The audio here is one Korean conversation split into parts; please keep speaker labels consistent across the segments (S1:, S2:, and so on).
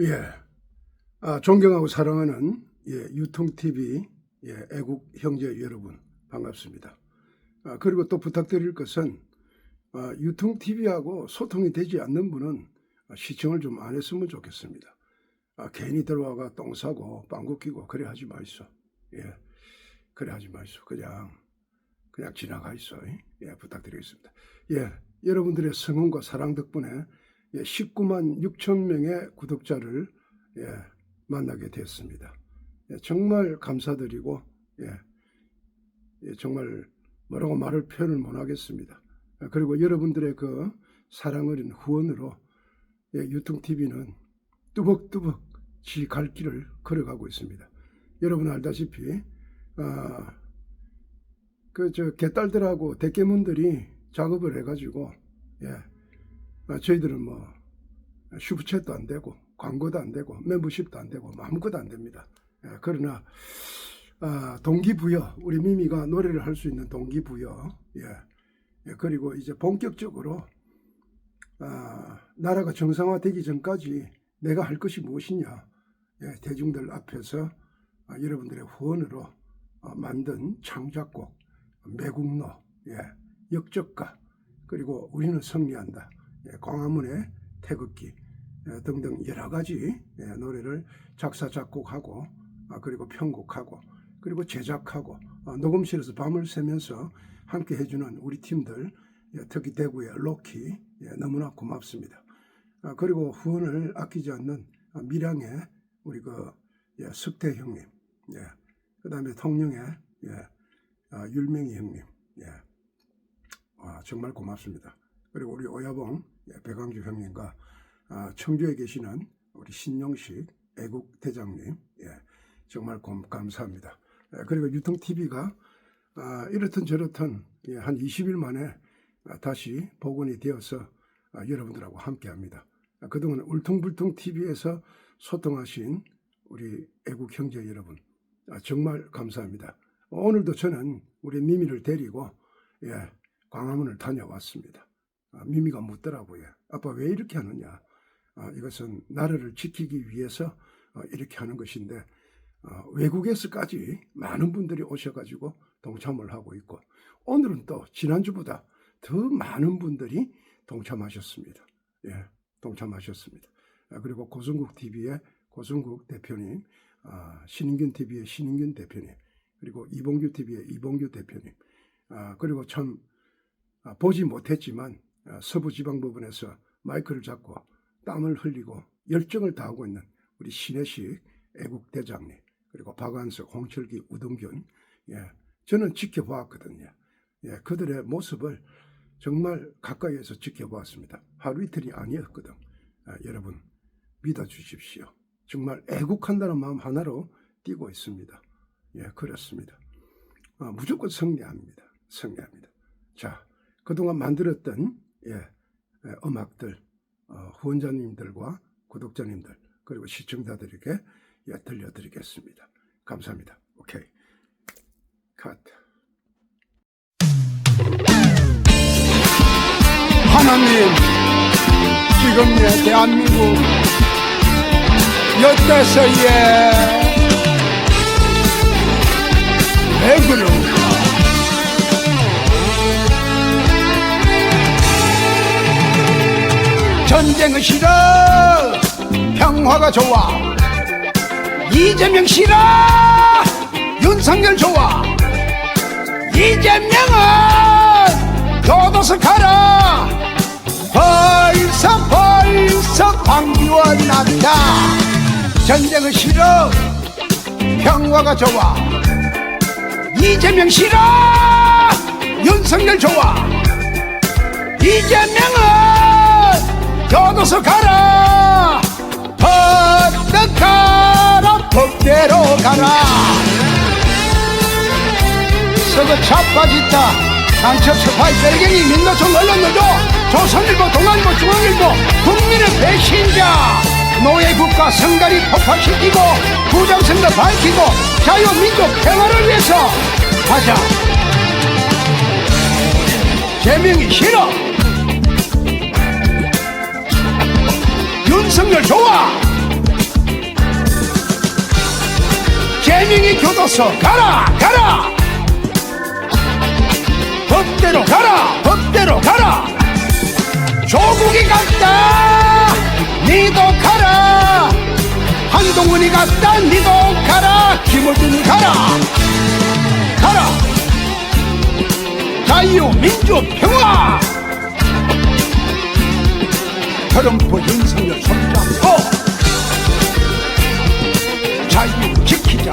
S1: 예. 아, 존경하고 사랑하는 예, 유통TV 예, 애국 형제 여러분 반갑습니다. 아, 그리고 또 부탁드릴 것은 아, 유통TV하고 소통이 되지 않는 분은 아, 시청을 좀 안 했으면 좋겠습니다. 아, 괜히 들어와가 똥 싸고 빵구 끼고 그래 하지 마이소. 예. 그래 하지 마이소. 그냥 그냥 지나가 있어. 예, 부탁드리겠습니다. 예. 여러분들의 성원과 사랑 덕분에 예, 19만 6천 명의 구독자를 예, 만나게 됐습니다. 예, 정말 감사드리고 예, 예, 정말 뭐라고 말을 표현을 못하겠습니다. 아, 그리고 여러분들의 그 사랑 어린 후원으로 예, 유통TV는 뚜벅뚜벅 지 갈 길을 걸어가고 있습니다. 여러분 알다시피 아, 그저 개딸들하고 대깨문들이 작업을 해가지고 예, 아, 저희들은 뭐 슈퍼챗도 안 되고 광고도 안 되고 멤버십도 안 되고 뭐 아무것도 안 됩니다. 예, 그러나 아, 동기부여 우리 미미가 노래를 할 수 있는 동기부여 예, 예, 그리고 이제 본격적으로 아, 나라가 정상화되기 전까지 내가 할 것이 무엇이냐 예, 대중들 앞에서 아, 여러분들의 후원으로 어, 만든 창작곡 매국노 예, 역적가 그리고 우리는 승리한다 예, 광화문의 태극기 예, 등등 여러 가지 예, 노래를 작사 작곡하고 아, 그리고 편곡하고 그리고 제작하고 어, 녹음실에서 밤을 새면서 함께 해주는 우리 팀들 예, 특히 대구의 로키 예, 너무나 고맙습니다. 아, 그리고 후원을 아끼지 않는 아, 밀양의 우리 그 예, 석태 형님, 예, 그다음에 통영의 예, 아, 율명이 형님, 예, 아, 정말 고맙습니다. 그리고 우리 오야봉 예, 배강주 형님과 아, 청주에 계시는 우리 신용식 애국 대장님, 예, 정말 고, 감사합니다. 예, 그리고 유통 TV가 아, 이렇든 저렇든 예, 한 20일 만에 아, 다시 복원이 되어서 아, 여러분들하고 함께합니다. 아, 그동안 울퉁불퉁 TV에서 소통하신 우리 애국 형제 여러분 아, 정말 감사합니다. 오늘도 저는 우리 미미를 데리고 예, 광화문을 다녀왔습니다. 아, 미미가 묻더라고요. 아빠 왜 이렇게 하느냐? 아, 이것은 나라를 지키기 위해서 어, 이렇게 하는 것인데 어, 외국에서까지 많은 분들이 오셔가지고 동참을 하고 있고 오늘은 또 지난주보다 더 많은 분들이 동참하셨습니다. 예, 동참하셨습니다. 아, 그리고 고성국 TV의 고성국 대표님, 아, 신인균 TV의 신인균 대표님, 그리고 이봉규 TV의 이봉규 대표님, 아, 그리고 참 아, 보지 못했지만 아, 서부 지방법원에서 마이크를 잡고 땀을 흘리고 열정을 다하고 있는 우리 신혜식 애국대장님, 그리고 박한석, 홍철기, 우동균, 예, 저는 지켜보았거든요. 예, 그들의 모습을 정말 가까이에서 지켜보았습니다. 하루 이틀이 아니었거든. 아, 여러분 믿어주십시오. 정말 애국한다는 마음 하나로 뛰고 있습니다. 예, 그렇습니다. 아, 무조건 승리합니다. 승리합니다. 자, 그동안 만들었던 예, 예, 음악들 어, 후원자님들과 구독자님들 그리고 시청자들에게 예, 들려드리겠습니다. 감사합니다. 오케이. 컷. 하나님, 지금 의 대한민국 왜 그런 전쟁은 싫어, 평화가 좋아. 이재명 싫어, 윤석열 좋아. 이재명은 교도소 가라. 벌써 벌써 광기원 난다. 전쟁은 싫어, 평화가 좋아. 이재명 싫어, 윤석열 좋아. 이재명은 교도소 가라. 헛떡 가라, 법대로 가라. 서거 차빠짓다 난첩 스파이 빼갱이 민노총 언론노조 조선일보 동아일보 중앙일보 국민의 배신자 노예국가 성가리 폭파시키고 부정선거 밝히고 자유민족 평화를 위해서 하자 제명이 싫어 윤석열 좋아.
S2: 개명이 교도소 가라 가라. 법대로 가라 법대로 가라. 조국이 갔다 니도 가라. 한동훈이 갔다 니도 가라. 김호준이 가라. 가라. 자유 민주 평화. 트럼프 윤석열 손잡고 자유 지키자.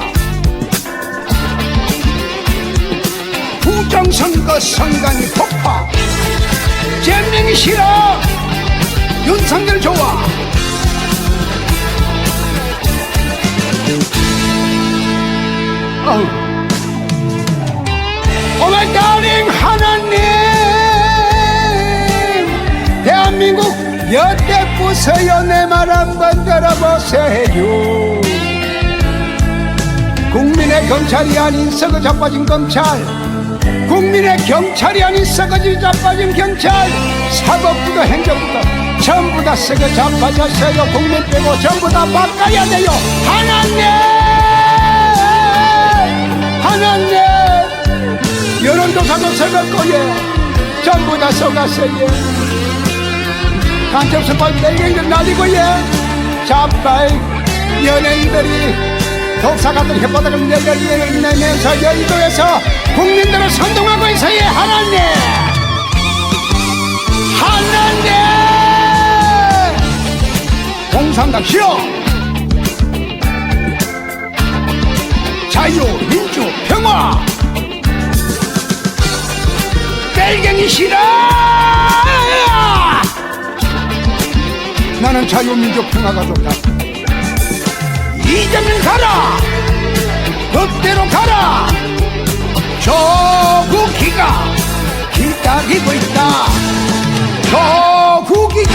S2: 부정선거 선관위 폭파. 잼명이 싫어 윤석열 좋아 어우. 오마이 다링 하나님 여태 부서요 내 말 한번 들어보세요. 국민의 검찰이 아닌 썩어 자빠진 검찰. 국민의 경찰이 아닌 썩어지 자빠진 경찰. 사법부도 행정부도 전부 다 썩어 자빠졌어요. 국민 빼고 전부 다 바꿔야 돼요. 하나님! 하나님! 여론조사도 거예요. 전부 다 썩었어요 간첩스파 내경들 날리고요 자빨 연예인들이 독사가들 혓바닥을 내려내면서 여의도에서 국민들을 선동하고 있어요 하나님. 하나님! 공산당 싫어! 자유 민주 평화! 뺄갱이 싫어 나는 자유 민주 평화가 좋다. 이재명 가라! 법대로 가라! 조국이가 기다리고 있다. 조국이가!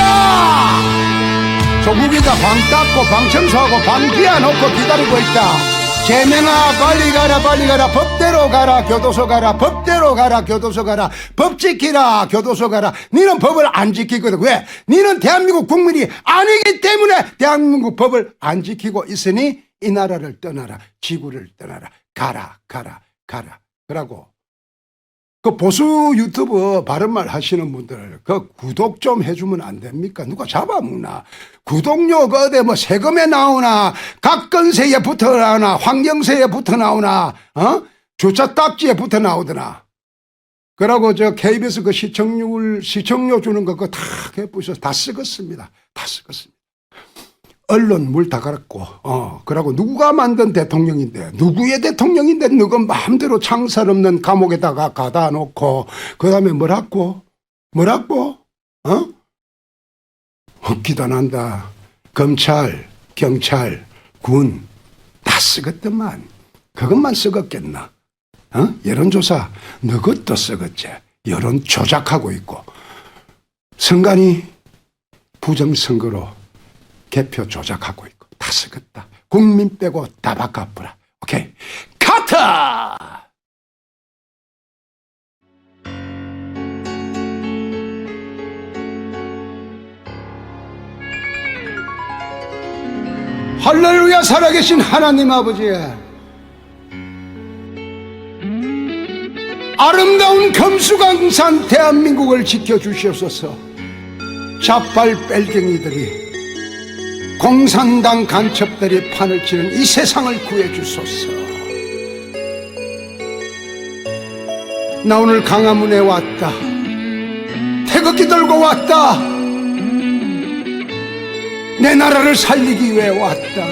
S2: 조국이가 방 닦고 방 청소하고 방 비워놓고 기다리고 있다 재명아 빨리 가라 빨리 가라. 법대로 가라 교도소 가라. 법대로 가라 교도소 가라. 법 지키라 교도소 가라. 니는 법을 안 지키거든 왜? 니는 대한민국 국민이 아니기 때문에 대한민국 법을 안 지키고 있으니 이 나라를 떠나라. 지구를 떠나라. 가라 가라 가라. 그러고 그 보수 유튜브 바른말 하시는 분들 그 구독 좀 해주면 안 됩니까? 누가 잡아먹나? 구독료 그 어디 뭐 세금에 나오나 각건세에 붙어 나오나 환경세에 붙어 나오나 어? 주차 딱지에 붙어 나오더나. 그러고 저 KBS 그 시청률 시청료 주는 거 그거 다 해부셔서 다 쓰겠습니다. 다 쓰겠습니다. 언론 물 다 갈았고, 어, 그러고 누가 만든 대통령인데, 누구의 대통령인데, 누가 마음대로 창살 없는 감옥에다가 가다 놓고, 그 다음에 뭐라고? 뭐라고? 어? 웃기도 난다. 검찰, 경찰, 군, 다 쓰겠더만. 그것만 쓰겠겠나? 어? 여론조사, 너것도 쓰겠지. 여론 조작하고 있고. 선관위 부정선거로 개표 조작하고 있고 다 쓰겠다. 국민 빼고 다 바꿔보라. 오케이. 카트! 할렐루야 살아계신 하나님 아버지 아름다운 금수강산 대한민국을 지켜주시옵소서 자빨 뺄갱이들이 공산당 간첩들이 판을 치는 이 세상을 구해주소서. 나 오늘 강화문에 왔다. 태극기 들고 왔다. 내 나라를 살리기 위해 왔다.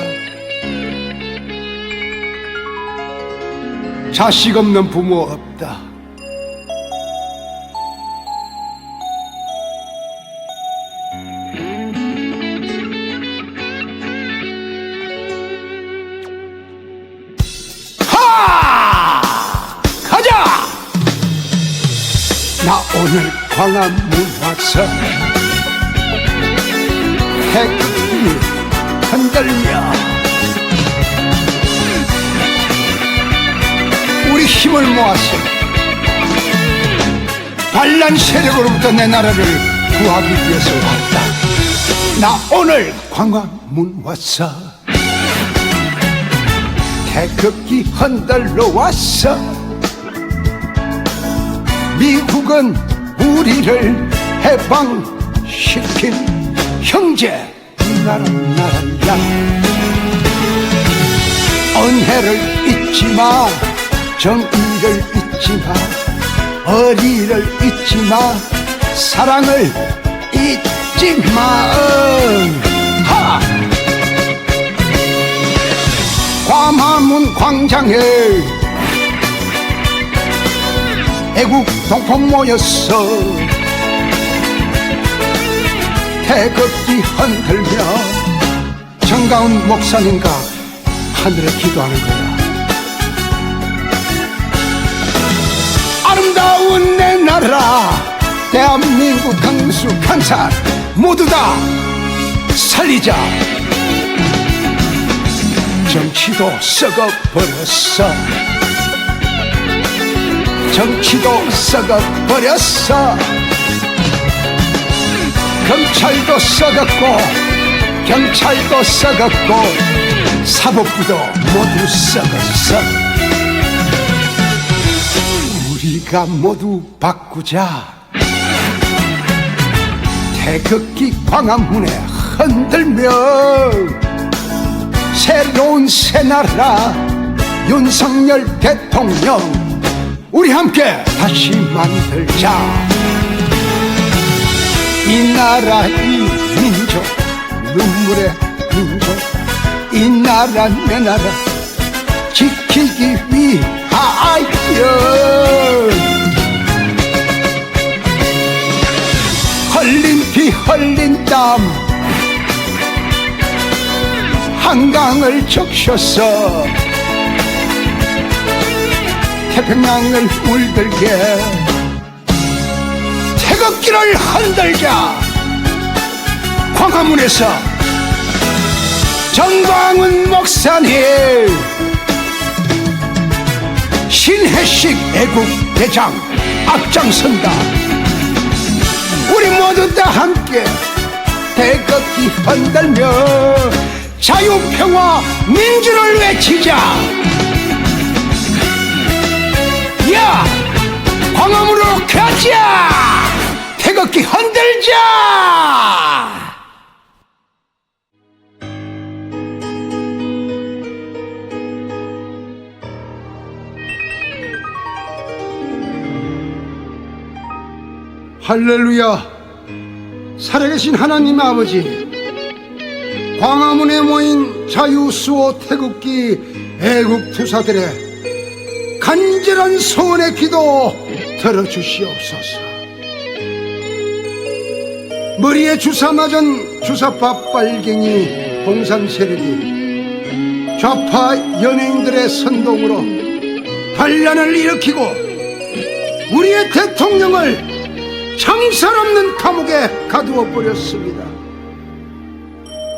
S2: 자식 없는 부모 없다. 오늘 광화문 왔어. 태극기 흔들며 우리 힘을 모았어. 반란 세력으로부터 내 나라를 구하기 위해서 왔다. 나 오늘 광화문 왔어. 태극기 흔들러 왔어 미국은 우리를 해방시킨 형제. 나라 나라야. 은혜를 잊지 마. 정의를 잊지 마. 어리를 잊지 마. 사랑을 잊지 마. 하! 광화문 광장에 애국 동포 모였어. 태극기 흔들며 정가운 목사님과 하늘에 기도하는 거야. 아름다운 내 나라 대한민국 강수 강산 모두 다 살리자. 정치도 썩어버렸어 정치도 썩어버렸어. 검찰도 썩었고 경찰도 썩었고 사법부도 모두 썩었어. 우리가 모두 바꾸자. 태극기 광화문에 흔들며 새로운 새나라 윤석열 대통령 우리 함께 다시 만들자. 이 나라 이 민족 눈물의 민족. 이 나라 내 나라 지키기 위하여. 흘린 피 흘린 땀. 한강을 적셔서 태평양을 물들게. 태극기를 흔들자 광화문에서 정광훈 목사님. 신혜식 애국 대장 앞장선다. 우리 모두 다 함께 태극기 흔들며 자유평화 민주를 외치자 야 광화문으로 가자 태극기 흔들자! 할렐루야. 살아계신 하나님 아버지 광화문에 모인 자유수호 태극기 애국투사들의 간절한 소원의 기도 들어주시옵소서 머리에 주사 맞은 주사파 빨갱이 공산 세력이 좌파 연예인들의 선동으로 반란을 일으키고 우리의 대통령을 창살 없는 감옥에 가두어 버렸습니다.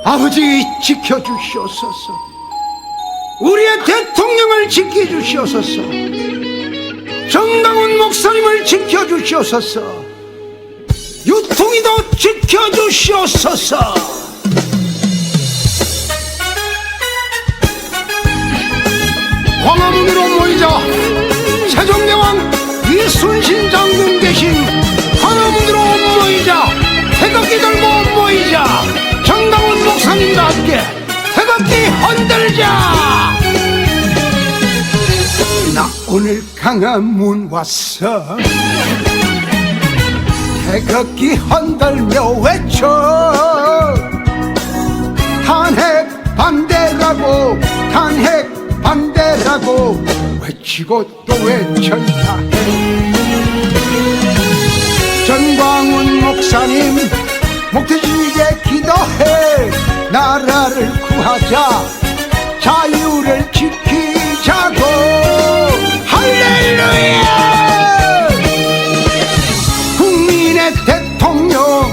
S2: 아버지 지켜주시옵소서. 우리의 대통령을 지켜주시옵소서. 정강훈 목사님을 지켜주시옵소서. 유통이도 지켜주시옵소서. 광화문으로 모이자 세종대왕 이순신 장군 계신 광화문으로 모이자 태극기 들고 모이자 정당훈 목사님과 함께 태극기 흔들자. 나 오늘 강화문 왔어. 태극기 흔들며 외쳐. 탄핵 반대라고 탄핵 반대라고 외치고 또해 전광훈 목사님 목태지게 기도해 나라를 구하자 자유를 지키자고. 할렐루야! 국민의 대통령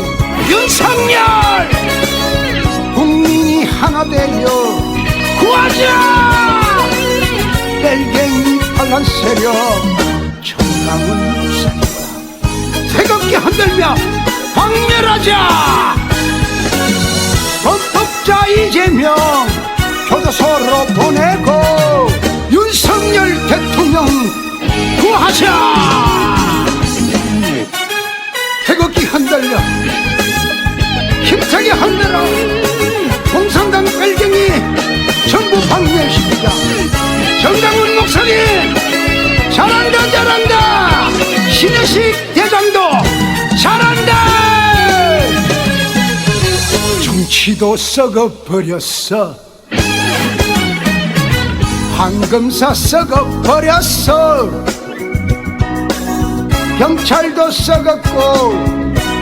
S2: 윤석열! 국민이 하나 되려 구하자! 벨갱이 반란 세력 정강훈 목사님과 태극기 흔들며 박멸하자 자 이재명 교도소로 보내고 윤석열 대통령 구하자. 태극기 흔들려 힘차게 흔들어 공산당 빨갱이 전부 방해시키자 정당운 목소리 잘한다 잘한다. 신혜식 대장도 정치도 썩어버렸어. 황금사 썩어버렸어. 경찰도 썩었고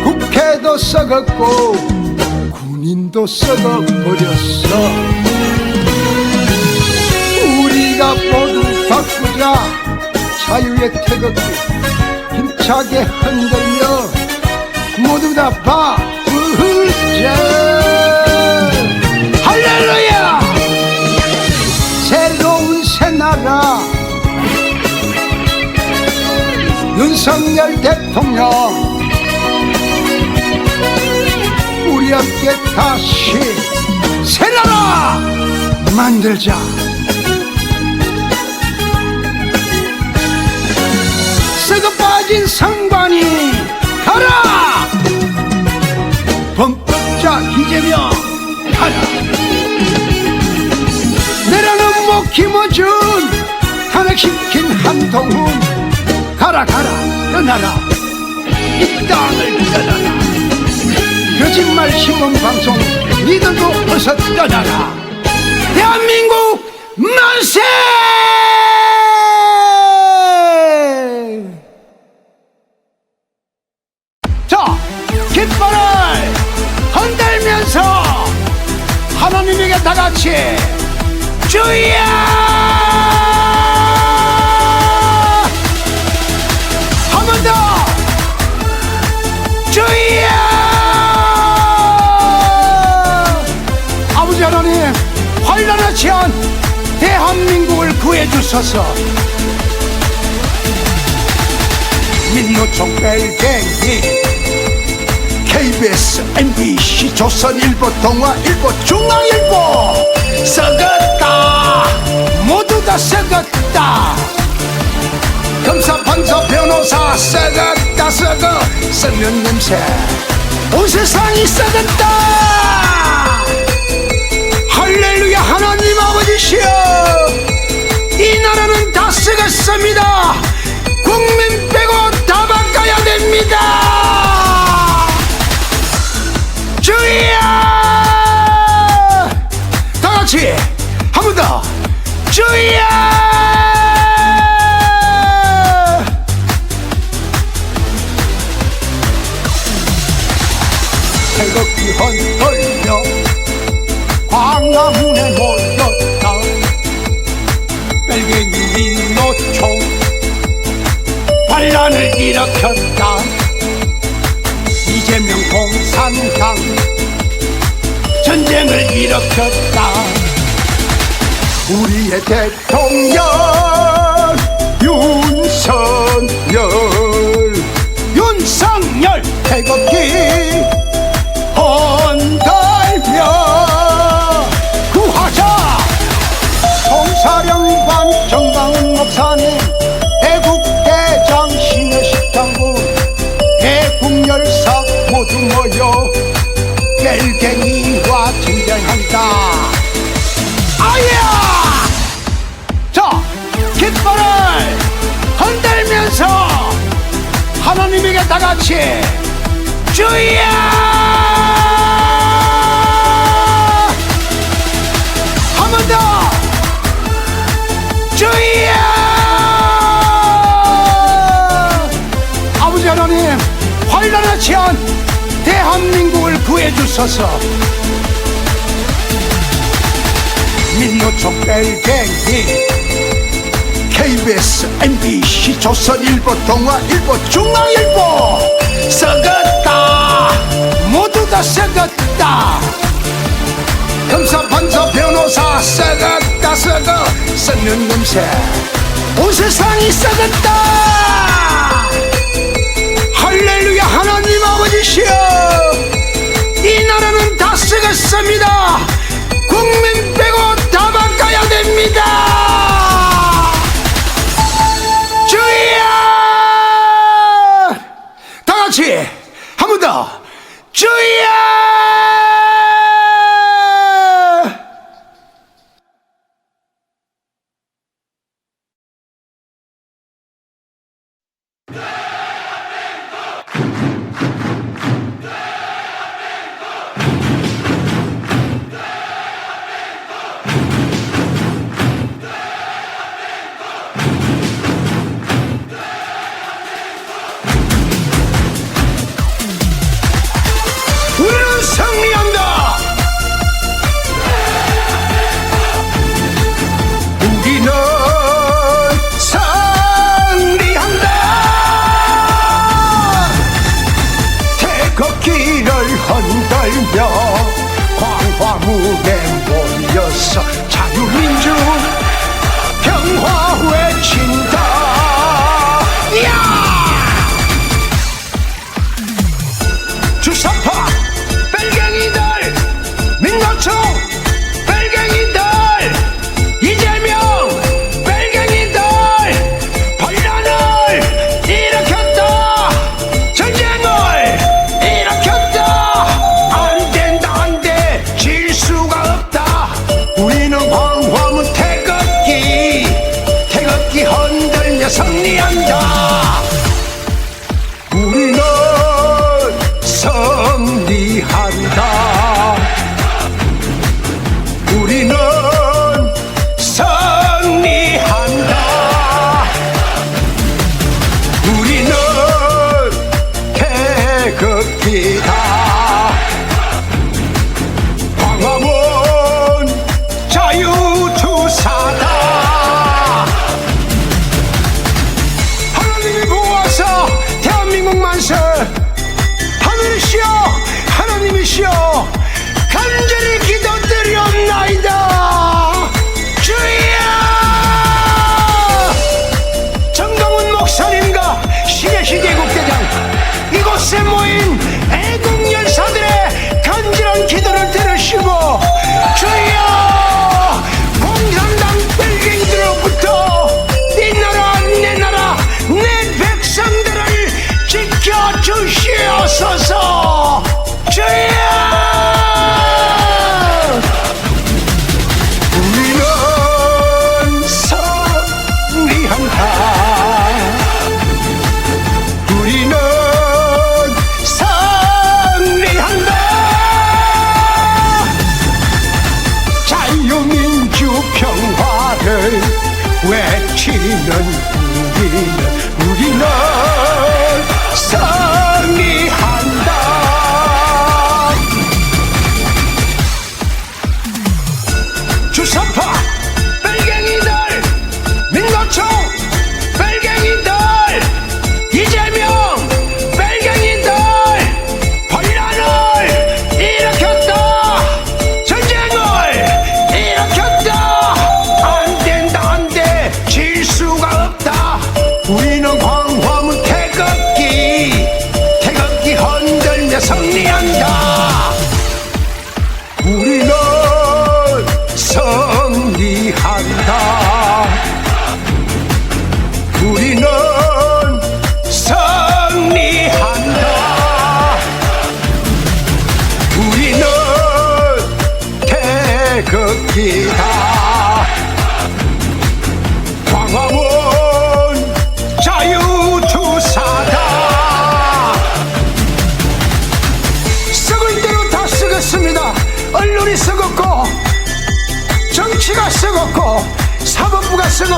S2: 국회도 썩었고 군인도 썩어버렸어. 우리가 모두 바꾸자. 자유의 태극기 힘차게 흔들며 모두 다 바꾸자 윤석열 대통령. 우리 함께 다시 새나라 만들자. 썩어 빠진 상관이 가라! 범법자 이재명 가라! 내라는 목 김어준 탄핵시킨 한동훈 가라 가라 떠나라. 이 땅을 떠나라. 거짓말 신문 방송 니들도 어서 떠나라. 대한민국 만세! 자 깃발을 흔들면서 하나님에게 다같이 주여 주소서 민노총 벨갱이 KBS, MBC, 조선일보, 동아일보, 중앙일보 썩었다. 모두 다 썩었다. 검사, 판사, 변호사 썩었다 썩어 썩는 냄새. 온 세상이 썩었다. 할렐루야 하나님 아버지시여 이 나라는 다 썩었습니다. 국민 빼고 다 바꿔야 됩니다. 주여 다 같이 한 번 더. 주여 태극기 흔들며 광화문에 모 반란을 일으켰다. 이재명 공산당 전쟁을 일으켰다. 우리의 대통령 벨갱이와 전쟁한다. 아야! 자 깃발을 흔들면서 하나님에게 다같이 주여 한번 더! 주여 아버지 하나님 처한 대한민국을 구해주소서 민노총 벨갱이 KBS, MBC, 조선일보, 동아일보, 중앙일보 썩었다. 모두 다 썩었다. 검사, 판사, 변호사 썩었다 썩어. 썩는 냄새 온 세상이 썩었다. 할렐루야 하나님 아버지시여. 이 나라는 다 썩었습니다. 국민 빼고 다 바꿔야 됩니다 백만설 하늘이시여 하나님이시여 간절히 guys. 존재한다. 우리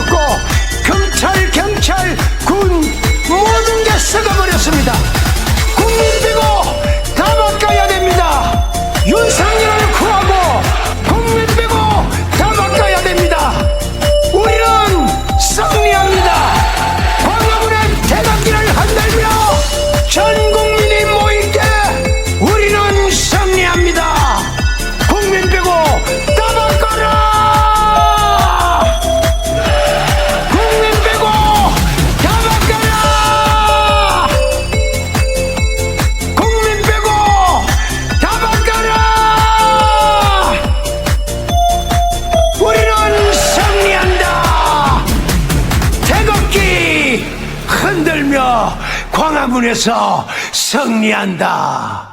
S2: 없고 검찰 경찰 군 모든 게 썩어버렸습니다. 위해서 승리한다.